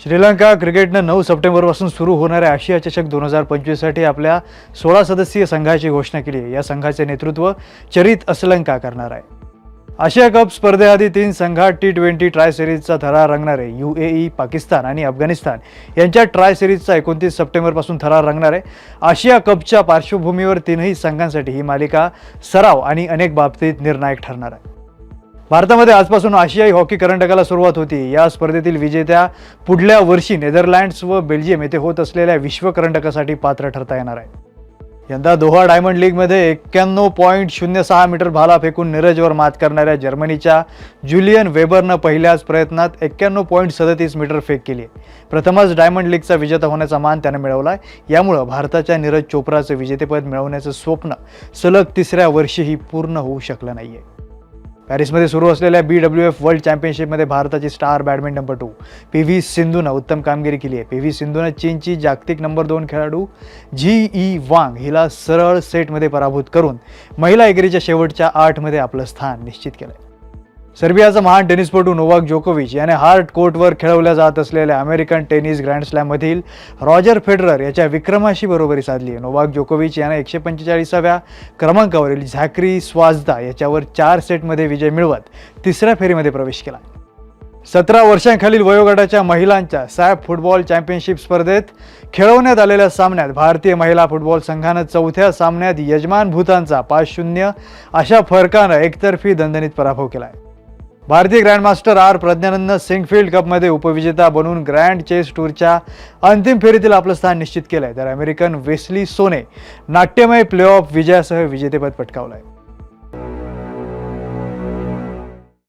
श्रीलंका क्रिकेटनं नऊ सप्टेंबरपासून सुरू होणाऱ्या आशिया चषक दोन हजार पंचवीससाठी आपल्या सोळा सदस्यीय संघाची घोषणा केली आहे. या संघाचे नेतृत्व चरित असलंका करणार आहे. आशिया कप स्पर्धेआधी तीन संघात टी ट्वेंटी ट्राय सिरीजचा थरार रंगणार आहे. यू ए ई पाकिस्तान आणि अफगाणिस्तान यांच्या ट्राय सिरीजचा एकोणतीस सप्टेंबरपासून थरार रंगणार आहे. आशिया कपच्या पार्श्वभूमीवर तीनही संघांसाठी ही मालिका सराव आणि अनेक बाबतीत निर्णायक ठरणार आहे. भारतामध्ये आजपासून आशियाई हॉकी करंडकाला सुरुवात होती. या स्पर्धेतील विजेत्या पुढल्या वर्षी नेदरलँड्स व बेल्जियम येथे होत असलेल्या विश्व करंडकासाठी पात्र ठरता येणार आहे. यंदा दोहा डायमंड लीगमध्ये एक्क्याण्णव पॉईंट शून्य सहा मीटर भाला फेकून नीरजवर मात करणाऱ्या जर्मनीच्या जुलियन वेबरनं पहिल्याच प्रयत्नात एक्क्याण्णव पॉईंट सदतीस मीटर फेक केली. आहे प्रथमच डायमंड लीगचा विजेता होण्याचा मान त्यानं मिळवला आहे यामुळं भारताच्या नीरज चोप्राचं विजेतेपद मिळवण्याचं स्वप्न सलग तिसऱ्या वर्षीही पूर्ण होऊ शकलं नाही आहे पॅरिसमध्ये सुरू असलेल्या बी डब्ल्यू एफ वर्ल्ड चॅम्पियनशिपमध्ये भारताची स्टार बॅडमिंटनपटू पी व्ही सिंधूनं उत्तम कामगिरी केली आहे. पी व्ही सिंधूनं चीनची जागतिक नंबर दोन खेळाडू जी ई वांग हिला सरळ सेटमध्ये पराभूत करून महिला एकेरीच्या शेवटच्या आठमध्ये आपलं स्थान निश्चित केलं आहे सर्बियाचा महान टेनिसपटू नोवाक जोकोविच याने हार्ड कोर्टवर खेळवल्या जात असलेल्या अमेरिकन टेनिस ग्रँड स्लॅममधील रॉजर फेडरर याच्या विक्रमाशी बरोबरी साधली आहे. नोवाक जोकोविच याने एकशे पंचेचाळीसाव्या क्रमांकावरील झॅक्री स्वाजदा याच्यावर चार सेटमध्ये विजय मिळवत तिसऱ्या फेरीमध्ये प्रवेश केला. सतरा वर्षांखालील वयोगटाच्या महिलांच्या सॅफ फुटबॉल चॅम्पियनशिप स्पर्धेत खेळवण्यात आलेल्या सामन्यात भारतीय महिला फुटबॉल संघानं चौथ्या सामन्यात यजमान भूतानचा पाच शून्य अशा फरकानं एकतर्फी दणदणीत पराभव केला आहे भारतीय ग्रँडमास्टर आर प्रज्ञानंद सिंगफिल्ड कपमध्ये उपविजेता बनून ग्रँड चेस टूरच्या अंतिम फेरीतील आपलं स्थान निश्चित केलं आहे तर अमेरिकन वेस्ली सोने नाट्यमय प्ले ऑफ विजयासह विजेतेपद पटकावलं आहे